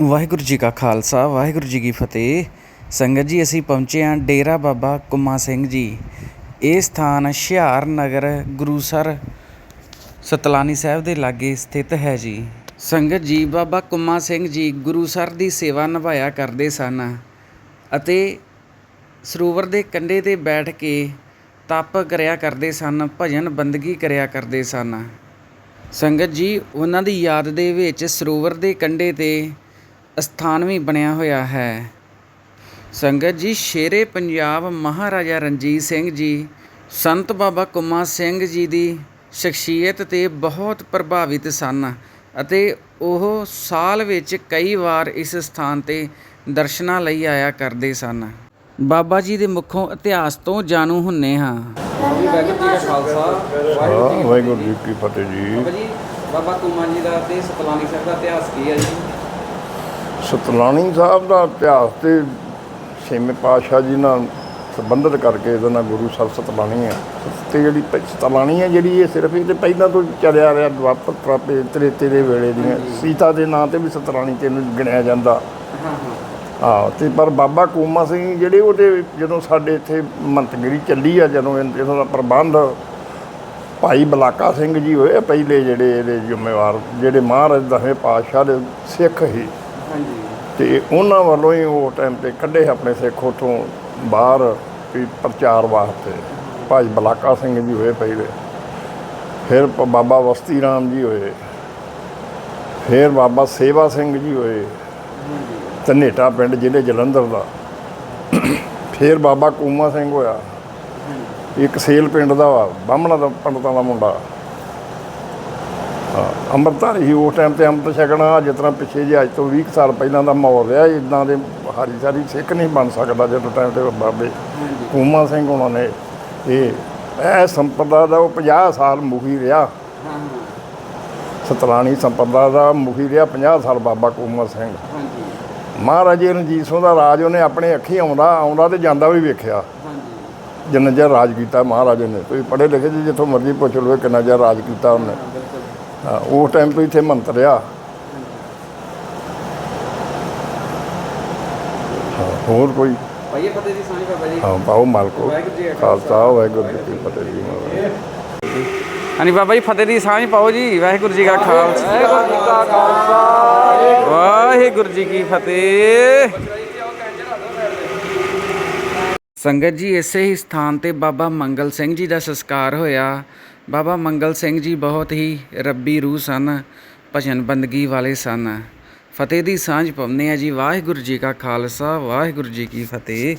ਵਾਹਿਗੁਰੂ ਜੀ ਕਾ ਖਾਲਸਾ, ਵਾਹਿਗੁਰੂ ਜੀ ਕੀ ਫਤਿਹ। ਸੰਗਤ ਜੀ, ਅਸੀਂ ਪਹੁੰਚੇ ਹਾਂ ਡੇਰਾ ਬਾਬਾ ਕੁਮਾ ਸਿੰਘ ਜੀ। ਇਹ ਸਥਾਨ ਹੁਸ਼ਿਆਰ ਨਗਰ ਗੁਰੂਸਰ ਸਤਲਾਨੀ ਸਾਹਿਬ ਦੇ ਲਾਗੇ ਸਥਿਤ ਹੈ ਜੀ। ਸੰਗਤ ਜੀ, ਬਾਬਾ ਕੁਮਾ ਸਿੰਘ ਜੀ ਗੁਰੂਸਰ ਦੀ ਸੇਵਾ ਨਿਭਾਇਆ ਕਰਦੇ ਸਨ ਅਤੇ ਸਰੋਵਰ ਦੇ ਕੰਢੇ ਤੇ ਬੈਠ ਕੇ ਤਪ ਕਰਿਆ ਕਰਦੇ ਸਨ, ਭਜਨ ਬੰਦਗੀ ਕਰਿਆ ਕਰਦੇ ਸਨ। ਸੰਗਤ ਜੀ, ਉਹਨਾਂ ਦੀ ਯਾਦ ਦੇ ਵਿੱਚ ਸਰੋਵਰ ਦੇ ਕੰਢੇ ਤੇ ਸਥਾਨ ਵੀ ਬਣਿਆ ਹੋਇਆ ਹੈ। ਸੰਗਤ ਜੀ ਸ਼ੇਰੇ ਪੰਜਾਬ ਮਹਾਰਾਜਾ ਰਣਜੀਤ ਸਿੰਘ ਜੀ ਸੰਤ ਬਾਬਾ ਕੁੰਮਾ ਸਿੰਘ ਜੀ ਦੀ ਸ਼ਖਸੀਅਤ ਤੇ ਬਹੁਤ ਪ੍ਰਭਾਵਿਤ ਸਨ ਅਤੇ ਉਹ ਸਾਲ ਵਿੱਚ ਕਈ ਵਾਰ ਇਸ ਸਥਾਨ ਤੇ ਦਰਸ਼ਨਾਂ ਲਈ ਆਇਆ ਕਰਦੇ ਸਨ। ਬਾਬਾ ਜੀ ਦੇ ਮੁੱਖੋਂ ਇਤਿਹਾਸ ਤੋਂ ਜਾਣੂ ਹੁੰਨੇ ਹਾਂ। ਵਾਹਿਗੁਰੂ ਜੀ ਕਾ ਫਤਿਹ ਜੀ। ਬਾਬਾ ਜੀ ਬਾਬਾ ਕੁੰਮਾ ਜੀ ਦਾ ਤੇ ਸਤਲਾਨੀ ਸਾਹਿਬ ਦਾ ਇਤਿਹਾਸ ਕੀ ਹੈ ਜੀ? ਸਤਲਾਣੀ ਸਾਹਿਬ ਦਾ ਇਤਿਹਾਸ ਤੇ ਛੇਵੇਂ ਪਾਤਸ਼ਾਹ ਜੀ ਨਾਲ ਸੰਬੰਧਿਤ ਕਰਕੇ ਇਹਦਾ ਨਾਂ ਗੁਰੂ ਸਾਹਿਬ ਸਤਲਾਣੀ ਹੈ ਤੇ ਜਿਹੜੀ ਸਤਲਾਣੀ ਹੈ ਜਿਹੜੀ ਇਹ ਸਿਰਫ ਇਹ ਤੇ ਪਹਿਲਾਂ ਤੋਂ ਚੱਲਿਆ ਰਿਹਾ ਦੁਆਪਰ ਤਰਾਪੇ ਤ੍ਰੇਤੇ ਦੇ ਵੇਲੇ ਦੀਆਂ। ਸੀਤਾ ਦੇ ਨਾਂ ਤੇ ਵੀ ਸਤਲਾਣੀ ਤੇ ਇਹਨੂੰ ਗਿਣਿਆ ਜਾਂਦਾ। ਹਾਂ ਹਾਂ। ਹਾਂ ਤੇ ਪਰ ਬਾਬਾ ਕੂਮਾ ਸਿੰਘ ਜਿਹੜੇ ਉਹਦੇ ਜਦੋਂ ਸਾਡੇ ਇੱਥੇ ਮੰਤਗਿਰੀ ਚੱਲੀ ਆ ਜਦੋਂ ਇਹ- ਇਹਦਾ ਪ੍ਰਬੰਧ ਭਾਈ ਬਲਾਕਾ ਸਿੰਘ ਜੀ ਹੋਏ ਪਹਿਲੇ ਜਿਹੜੇ ਇਹਦੇ ਜ਼ਿੰਮੇਵਾਰ ਜਿਹੜੇ ਮਹਾਰਾਜ ਦਸਵੇਂ ਪਾਤਸ਼ਾਹ ਦੇ ਸਿੱਖ ਹਾਂਜੀ ਤੇ ਉਹਨਾਂ ਵੱਲੋਂ ਹੀ ਉਹ ਟਾਈਮ ਤੇ ਕੱਢੇ ਆਪਣੇ ਸਿੱਖ ਉੱਥੋਂ ਬਾਹਰ ਵੀ ਪ੍ਰਚਾਰ ਵਾਸਤੇ। ਭਾਈ ਬਲਾਕਾ ਸਿੰਘ ਜੀ ਹੋਏ ਪਹਿਲੇ ਫਿਰ ਬਾਬਾ ਵਸਤੀ ਰਾਮ ਜੀ ਹੋਏ। ਫਿਰ ਬਾਬਾ ਸੇਵਾ ਸਿੰਘ ਜੀ ਹੋਏ। ਧਨੇਟਾ ਪਿੰਡ ਜ਼ਿਲ੍ਹੇ ਜਲੰਧਰ ਦਾ। ਫਿਰ ਬਾਬਾ ਕੂਮਾ ਸਿੰਘ ਹੋਇਆ। ਇੱਕ ਸੇਲ ਪਿੰਡ ਦਾ ਵਾ ਬਾਹਮਣਾ ਦਾ ਪੰਡਤਾਂ ਦਾ ਮੁੰਡਾ। ਅੰਮ੍ਰਿਤਧਾਰੀ ਸੀ ਉਸ ਟਾਈਮ ਤੇ ਅੰਮ੍ਰਿਤ ਛਕਣਾ ਜਿਸ ਤਰ੍ਹਾਂ ਪਿੱਛੇ ਜੇ ਅੱਜ ਤੋਂ 20 ਕੁ ਸਾਲ ਪਹਿਲਾਂ ਦਾ ਮਾਹੌਲ ਰਿਹਾ ਇਦਾਂ ਦੇ ਹਾਰੀ ਸਾਰੀ ਸਿੱਖ ਨਹੀਂ ਬਣ ਸਕਦਾ ਜਦੋਂ ਟਾਈਮ ਤੇ ਬਾਬੇ ਕੂਮਾ ਸਿੰਘ ਉਹਨਾਂ ਨੇ ਇਹ ਇਹ ਸੰਪਰਦਾ ਦਾ ਉਹ 50 ਸਾਲ ਮੁਖੀ ਰਿਹਾ। ਸਤਲਾਣੀ ਸੰਪਰਦਾ ਦਾ ਮੁਖੀ ਰਿਹਾ 50 ਸਾਲ ਬਾਬਾ ਕੂਮਾ ਸਿੰਘ। ਹਾਂਜੀ। ਮਹਾਰਾਜੇ ਰਣਜੀਤ ਸਿੰਘ ਦਾ ਰਾਜ ਉਹਨੇ ਆਪਣੇ ਅੱਖੀਂ ਆਉਂਦਾ ਆਉਂਦਾ ਤੇ ਜਾਂਦਾ ਵੀ ਵੇਖਿਆ। ਜਿੰਨਾ ਚਿਰ ਰਾਜ ਕੀਤਾ ਮਹਾਰਾਜੇ ਨੇ ਤੁਸੀਂ ਪੜ੍ਹੇ ਲਿਖੇ ਜਿੱਥੋਂ ਮਰਜ਼ੀ ਪੁੱਛ ਲਓ ਕਿੰਨਾ ਚਿਰ ਰਾਜ ਕੀਤਾ ਉਹਨੇ। ਉਸ ਟਾਈਮ ਤੋਂ ਇੱਥੇ ਮੰਤਰ ਆ। ਹਾਂ, ਹੋਰ ਕੋਈ? ਭਾਈਏ ਫਤਿਹ ਦੀ ਸਾਂਝ ਬਾਬਾ ਜੀ। ਹਾਂ ਪਾਓ ਮਾਲਕੋ। ਵਾਹਿਗੁਰੂ ਜੀ ਕਾ ਖਾਲਸਾ। ਵਾਹਿਗੁਰੂ ਜੀ ਕੀ ਫਤਿਹ ਜੀ ਮਹਾਰਾਜ ਹਾਂਜੀ ਬਾਬਾ ਜੀ ਫਤਿਹ ਦੀ ਸਾਂਝ ਪਾਓ ਜੀ। ਵਾਹਿਗੁਰੂ ਜੀ ਕਾ ਖਾਲਸਾ। ਵਾਹਿਗੁਰੂ ਜੀ ਕਾ ਖਾਲਸਾ। ਵਾਹਿਗੁਰੂ ਜੀ ਕੀ ਫਤਿਹ। ਸੰਗਤ ਜੀ ਇਸੇ ਹੀ ਸਥਾਨ ਤੇ ਬਾਬਾ ਮੰਗਲ ਸਿੰਘ ਜੀ ਦਾ ਸੰਸਕਾਰ ਹੋਇਆ। ਬਾਬਾ ਮੰਗਲ ਸਿੰਘ ਜੀ ਬਹੁਤ ਹੀ ਰੱਬੀ ਰੂਹ ਸਨ, ਭਜਨ ਬੰਦਗੀ ਵਾਲੇ ਸਨ। ਫਤਿਹ ਦੀ ਸਾਂਝ ਪਾਉਂਦੇ ਆ ਜੀ, ਵਾਹਿਗੁਰੂ ਜੀ ਕਾ ਖਾਲਸਾ, ਵਾਹਿਗੁਰੂ ਜੀ ਕੀ ਫਤਿਹ।